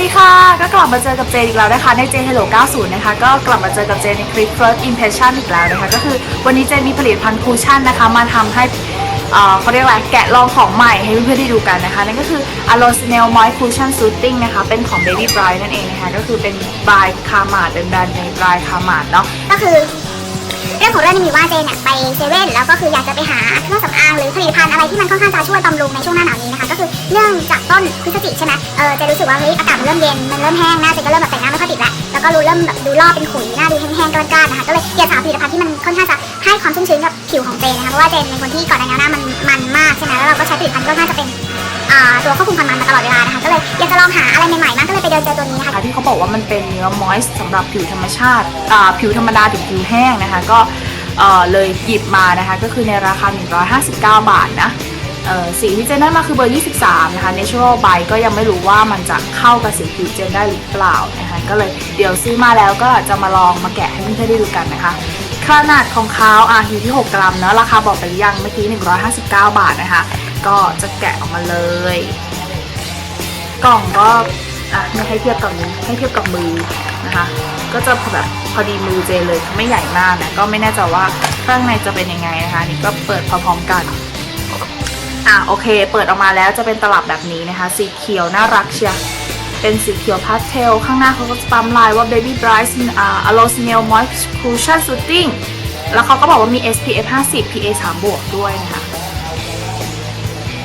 ดีค่ะ ก็กลับมาเจอกับเจนอีกแล้วนะคะ ในเจน Hello 90 นะคะ ก็กลับมาเจอกับเจนในคลิป First Impression อีกแล้วนะคะ ก็คือวันนี้เจนมีผลิตภัณฑ์คูชั่นนะคะ มาทำให้เขาเรียกอะไรแกะลองของใหม่ให้เพื่อนๆได้ดูกันนะคะ นั่นก็คือ a l o s n e l Moist Cushion Soothing นะคะ เป็นของ Baby Bride นั่นเองนะคะ ก็คือเป็น Bride c a r m a เป็นแบรนด์ใน Bride c a r m a เนาะก็คือ เรื่องของเรื่องนี่มีว่าเจนเนี่ยไปเซเว่นแล้วก็คืออยากจะไปหาเครื่องสำอางหรือผลิตภัณฑ์อะไรที่มันค่อนข้างจะช่วยบำรุงในช่วงหน้าหนาวนี้นะคะก็คือเนื่องจากต้นพฤศจิกใช่ไหมเออเจนรู้สึกว่าเฮ้ยอากาศมันเริ่มเย็นมันเริ่มแห้งหน้าเจนก็เริ่มแบบแต่งหน้าไม่ค่อยติดแล้วแล้วก็รู้เริ่มแบบดูลอกเป็นขุยหน้าดูแห้งๆกร้านๆนะคะก็เลยอยากหาผลิตภัณฑ์ที่มันค่อนข้างจะให้ความชุ่มชื้นกับผิวของเจนนะคะเพราะว่าเจนเป็นคนที่ก่อนหน้านี้หน้ามันมันมากใช่ไหมแล้วเราก็ใช้ผลิตภัณฑ์ก็น่าจะเป็น ตัวควบคุมความมันมาตลอดเวลานะคะก็เลยอยากจะลองหาอะไรใหม่ๆมากก็เลยไปเดินเจอตัวนี้นะคะนะที่เขาบอกว่ามันเป็นเนื้อมอยส์สำหรับผิวธรรมชาติผิวธรรมดาถึงผิวแห้งนะคะก็เลยหยิบมานะคะก็คือในราคา 159 บาทนะสีที่เจนได้มาคือเบอร์ 23 นะคะ Natural by ก็ยังไม่รู้ว่ามันจะเข้ากับสีผิวเจนได้หรือเปล่านะคะก็เลยเดี๋ยวซื้อมาแล้วก็จะมาลองมาแกะให้เพื่อนๆได้ดูกันนะคะ ขนาดของเขาอะอยู่ที่ 6 กรัมเนอะราคาบอกไปยังเมื่อกี้ 159 บาทนะคะ ก็จะแกะออกมาเลย กล่องก็อะไม่ให้เทียบกับนี้ให้เทียบกับมือนะคะ ก็จะแบบพอดีมือเจเลยไม่ใหญ่มากนะก็ไม่แน่ใจว่าข้างในจะเป็นยังไงนะคะนี่ก็เปิดพร้อมๆกันอะโอเค เปิดออกมาแล้วจะเป็นตลับแบบนี้นะคะ สีเขียวน่ารักเชียเป็นสีเขียวพาสเทล ข้างหน้าเขาก็จะปั๊มลายว่า Baby Bright อ่า a l o s n e l Moist Cushion Soothing แล้วเขาก็บอกว่ามี SPF 50 PA 3บวกด้วยนะคะ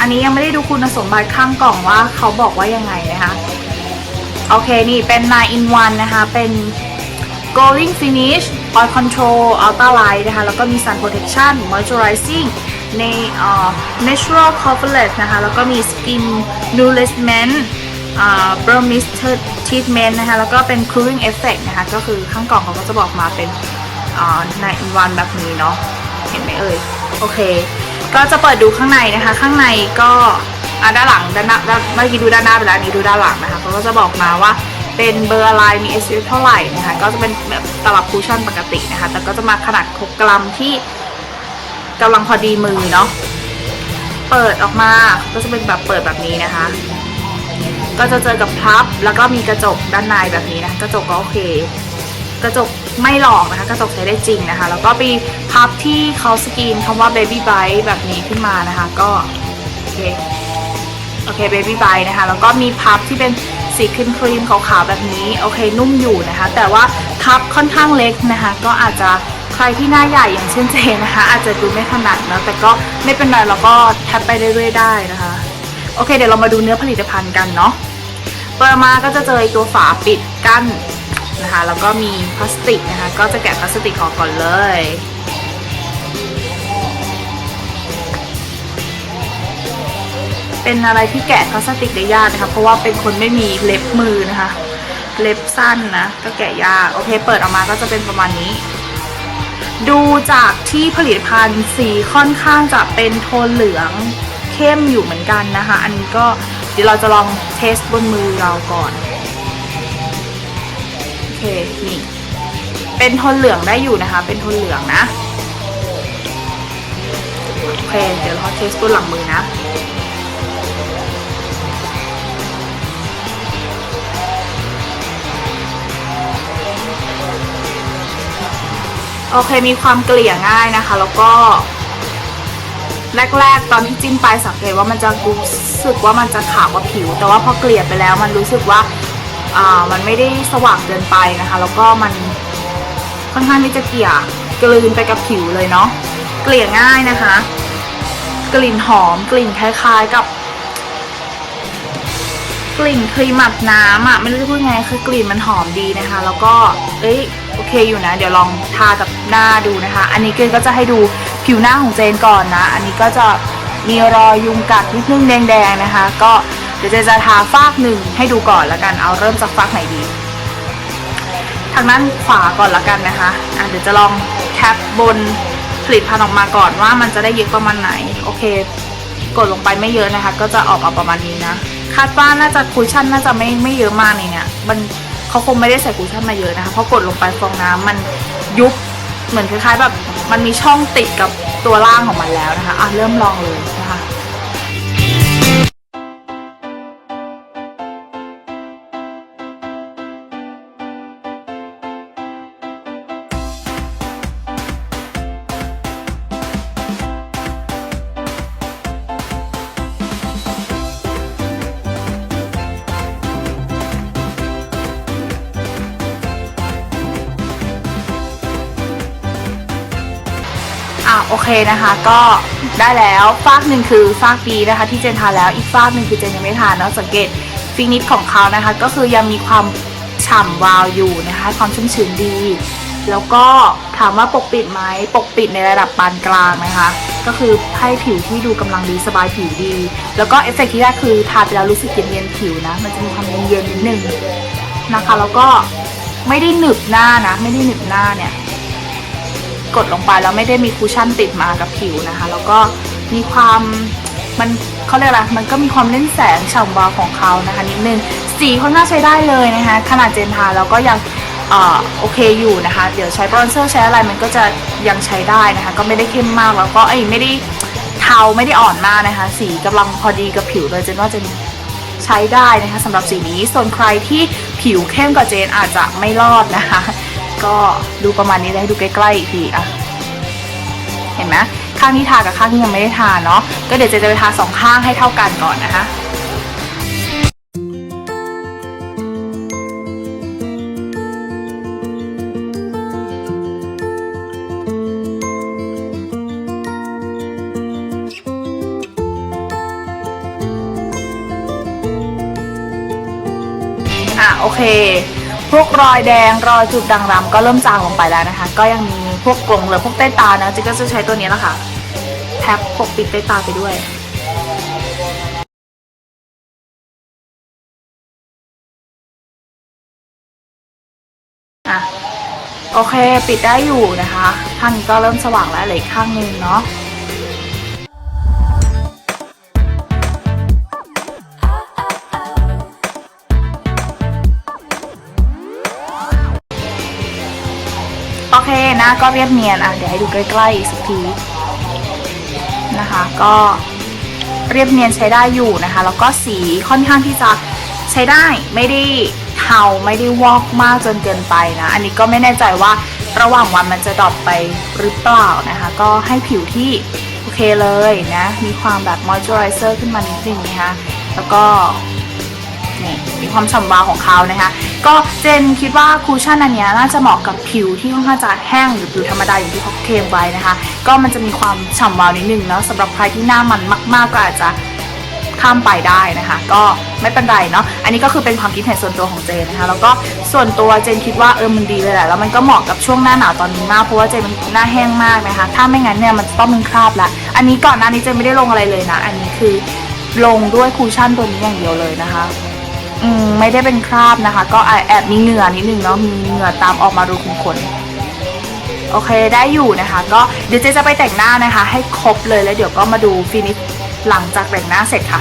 อันนี้ยังไม่ได้ดูคุณสมบัติข้างกล่องว่าเขาบอกว่ายังไงนะคะ โอเคนี่เป็น 9 in 1 นะคะ เป็น glowing finish oil control ultra light นะคะ แล้วก็มี sun protection moisturizing ใน natural coverage นะคะ แล้วก็มี skin nourishment อ่า burn treatment นะคะ แล้วก็เป็น cooling effect นะคะ ก็คือข้างกล่องเขาก็จะบอกมาเป็นอ่า9 in 1แบบนี้เนาะ เห็นไหมเอ่ย โอเค ก็จะเปิดดูข้างในนะคะ ข้างในก็อะด้านหลังด้านหน้าด้านเมื่อกี้ดูด้านหน้าไปแล้วอันนี้ดูด้านหลังนะคะเขาก็จะบอกมาว่าเป็นเบอร์อะไรมี SPF เท่าไหร่นะคะ ก็จะเป็นแบบตลับคูชั่นปกตินะคะ แต่ก็จะมาขนาด6กรัมที่กำลังพอดีมือเนาะเปิดออกมาก็จะเป็นแบบเปิดแบบนี้นะคะ ก็จะเจอกับพับแล้วก็มีกระจกด้านในแบบนี้นะ กระจกก็โอเค กระจกไม่หลอกนะคะ กระจกใช้ได้จริงนะคะ แล้วก็มีพับที่เขาสกรีนคำว่า baby bite แบบนี้ขึ้นมานะคะ ก็โอเคโอเค baby bite นะคะ แล้วก็มีพับที่เป็นสีครีมครีมขาวๆแบบนี้ โอเค นุ่มอยู่นะคะ แต่ว่าพับค่อนข้างเล็กนะคะ ก็อาจจะใครที่หน้าใหญ่อย่างเช่นเจนะคะ อาจจะดูไม่ถนัดนะแต่ก็ไม่เป็นไรเราก็แทบไปเรื่อยๆได้นะคะ โอเค เดี๋ยวเรามาดูเนื้อผลิตภัณฑ์กันเนาะเปิดมาก็จะเจอตัวฝาปิดกั้น นะคะ แล้วก็มีพลาสติกนะคะ ก็จะแกะพลาสติกออกก่อนเลย เป็นอะไรที่แกะพลาสติกได้ยากนะคะ เพราะว่าเป็นคนไม่มีเล็บมือนะคะ เล็บสั้นนะ ก็แกะยาก โอเค เปิดออกมาก็จะเป็นประมาณนี้ ดูจากที่ผลิตภัณฑ์สีค่อนข้างจะเป็นโทนเหลืองเข้มอยู่เหมือนกันนะคะ อันนี้ก็เดี๋ยวเราจะลองเทสบนมือเราก่อน เคนี่เป็นโทนเหลืองได้อยู่นะคะ เป็นโทนเหลืองนะโอเคเดี๋ยวเราเทสบนหลังมือนะโอเคมีความเกลี่ยง่ายนะคะ แล้วก็ แรกๆ ตอนที่จิ้มไปสังเกตว่ามันจะรู้สึกว่ามันจะขาวกว่าผิว แต่ว่าพอเกลี่ยไปแล้วมันรู้สึกว่า มันไม่ได้สว่างเกินไปนะคะ แล้วก็มันค่อนข้างที่จะเกลี่ยกลืนไปกับผิวเลยเนาะเกลี่ยง่ายนะคะ กลิ่นหอมกลิ่นคล้ายๆกับ กลิ่นครีมหมักน้ำอะไม่รู้จะพูดไงคือกลิ่นมันหอมดีนะคะ แล้วก็เอ้ยโอเคอยู่นะ เดี๋ยวลองทากับหน้าดูนะคะ อันนี้เกนก็จะให้ดูผิวหน้าของเจนก่อนนะ อันนี้ก็จะมีรอยยุงกัดนิดนึงแดงๆนะคะ ก็ เดี๋ยวเจจะทาฟากหนึ่งให้ดูก่อนละกันเอาเริ่มจากฟากไหนดี ทางด้านขวาก่อนละกันนะคะอะเดี๋ยวจะลองแคปบนผลิตภัณฑ์ออกมาก่อนว่ามันจะได้เยอะประมาณไหนโอเค กดลงไปไม่เยอะนะคะ ก็จะออกมาประมาณนี้นะคาดว่าน่าจะคุชชั่นน่าจะไม่ไม่เยอะมากในเนี่ยมันเขาคงไม่ได้ใส่คุชชั่นมาเยอะนะคะเพราะกดลงไปฟองน้ำมันยุบเหมือนคล้ายๆแบบมันมีช่องติดกับตัวล่างของมันแล้วนะคะอะเริ่มลองเลย โอเคนะคะก็ได้แล้วฟากหนึ่งคือฟากดีนะคะ ที่เจนทานแล้วอีกฟากหนึ่งคือเจนยังไม่ทานเนาะสังเกตฟินิชของเขานะคะ ก็คือยังมีความฉ่ำวาวอยู่นะคะ ความชุ่มชื้นดี แล้วก็ถามว่าปกปิดไหมปกปิดในระดับปานกลางนะคะ ก็คือให้ผิวที่ดูกำลังดีสบายผิวดี แล้วก็เอฟเฟกต์ที่ได้คือทาไปแล้วรู้สึกเย็นๆผิวนะ มันจะมีความเย็นๆนิดนึงนะคะ แล้วก็ไม่ได้หนึบหน้านะ ไม่ได้หนึบหน้าเนี่ย กดลงไปแล้วไม่ได้มีคุชชั่นติดมากับผิวนะคะ แล้วก็มีความมันเขาเรียกอะไรมันก็มีความเล่นแสงฉ่ำวาวของเขานะคะนิดนึงสีค่อนข้างใช้ได้เลยนะคะขนาดเจนทาแล้วก็ยังอโอเคอยู่นะคะ เดี๋ยวใช้บรอนเซอร์ใช้อะไรมันก็จะยังใช้ได้นะคะ ก็ไม่ได้เข้มมากแล้วก็เอ้ไม่ได้เทาไม่ได้อ่อนมากนะคะ สีกำลังพอดีกับผิวเลยเจนว่าเจนใช้ได้นะคะสำหรับสีนี้ส่วนใครที่ผิวเข้มกว่าเจนอาจจะไม่รอดนะคะ ก็ดูประมาณนี้เลยดูใกล้ๆอีกทีอะเห็นไหมข้างที่ทากับข้างที่ยังไม่ได้ทาเนาะก็เดี๋ยวจะจะไปทาสองข้างให้เท่ากันก่อนนะคะอะโอเค พวกรอยแดงรอยจุดด่างดำก็เริ่มจางลงไปแล้วนะคะ ก็ยังมีพวกกลงเหลือพวกใต้ตานะจิ๊กก็จะใช้ตัวนี้แหละค่ะแท็บปกปิดใต้ตาไปด้วยอะโอเค ปิดได้อยู่นะคะข้างนี้ก็เริ่มสว่างแล้วเลืออกข้างนึงเนาะ หน้าก็เรียบเนียนอะเดี๋ยวให้ดูใกล้ๆอีกสักทีนะคะ ก็เรียบเนียนใช้ได้อยู่นะคะ แล้วก็สีค่อนข้างที่จะใช้ได้ไม่ได้เทาไม่ได้วอกมากจนเกินไปนะ อันนี้ก็ไม่แน่ใจว่าระหว่างวันมันจะดรอปไปหรือเปล่านะคะ ก็ให้ผิวที่โอเคเลยนะ มีความแบบมอยเจอไรเซอร์ขึ้นมานิดนึงนะคะ แล้วก็ นี่มีความฉ่ำวาวของเขานะคะ ก็เจนคิดว่าคูชั่นอันนี้น่าจะเหมาะกับผิวที่ค่อนข้างจะแห้งหรือผิวธรรมดาอย่างที่เขาเคลมไว้นะคะ ก็มันจะมีความฉ่ำวาวนิดนึงเนาะสำหรับใครที่หน้ามันมาก ๆ ก็อาจจะข้ามไปได้นะคะ ก็ไม่เป็นไรเนาะอันนี้ก็คือเป็นความคิดเห็นส่วนตัวของเจนนะคะ แล้วก็ส่วนตัวเจนคิดว่าเออมันดีเลยแหละแล้วมันก็เหมาะกับช่วงหน้าหนาวตอนนี้มากเพราะว่าเจนมันหน้าแห้งมากนะคะ ถ้าไม่งั้นเนี่ยมันจะต้องมีคราบละอันนี้ก่อนหน้านี้เจนไม่ได้ลงอะไรเลยนะ อันนี้คือลงด้วยคูชั่นตัวนี้อย่างเดียวเลยนะคะ ไม่ได้เป็นคราบนะคะ ก็แอบมีเหงื่อนิดนึงเนาะมีเหงื่อตามออกมารูขุมขนโอเคได้อยู่นะคะ ก็เดี๋ยวเจจะไปแต่งหน้านะคะ ให้ครบเลยแล้วเดี๋ยวก็มาดูฟินิชหลังจากแต่งหน้าเสร็จค่ะ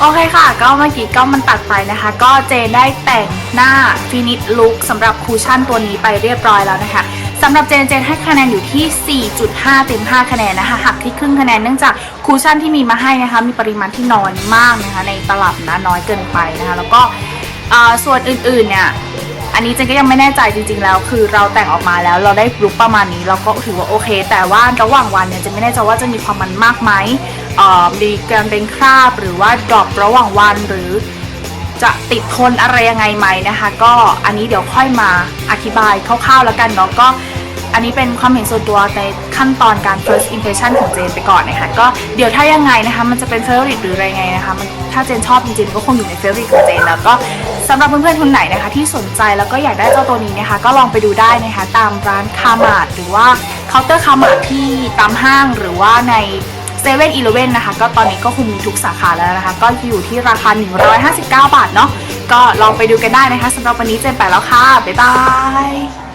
โอเคค่ะ ก็เมื่อกี้ก็มันตัดไปนะคะ ก็เจนได้แต่งหน้าฟินิชลุคสำหรับคูชั่นตัวนี้ไปเรียบร้อยแล้วนะคะสำหรับเจนเจนให้คะแนนอยู่ที่ 4.5 เต็ม 5 คะแนนนะคะหักที่ครึ่งคะแนนเนื่องจากคูชั่นที่มีมาให้นะคะมีปริมาณที่น้อยมากนะคะในตลับนะน้อยเกินไปนะคะแล้วก็ส่วนอื่นๆเนี่ยอันนี้เจนก็ยังไม่แน่ใจจริงๆแล้ว คือเราแต่งออกมาแล้วเราได้ลุคประมาณนี้เราก็ถือว่าโอเค แต่ว่าระหว่างวันเนี่ยเจะไม่แน่ใจว่าจะมีความมันมากไหม มีการเป็นคราบหรือว่าดรอประหว่างวันหรือจะติดทนอะไรยังไงไหมนะคะ ก็อันนี้เดี๋ยวค่อยมาอธิบายคร่าวๆแล้วกันเนาะก็อันนี้เป็นความเห็นส่วนตัวในขั้นตอนการ first impression ของเจนไปก่อนนะคะก็เดี๋ยวถ้ายังไงนะคะ มันจะเป็น favorite หรืออะไรไงนะคะมันถ้าเจนชอบจริงๆก็คงอยู่ใน favorite ของเจนแล้วก็สำหรับเพื่อนๆคนไหนนะคะ ที่สนใจแล้วก็อยากได้เจ้าตัวนี้นะคะ ก็ลองไปดูได้นะคะ ตามร้านคามาดหรือว่าเคาน์เตอร์คามาดที่ตามห้างหรือว่าใน เซเว่นอีเลเว่นนะคะ ก็ตอนนี้ก็คงมีทุกสาขาแล้วนะคะ ก็อยู่ที่ราคา 159 บาทเนาะก็ลองไปดูกันได้นะคะสำหรับวันนี้เจนไปแล้วค่ะ บ๊ายบาย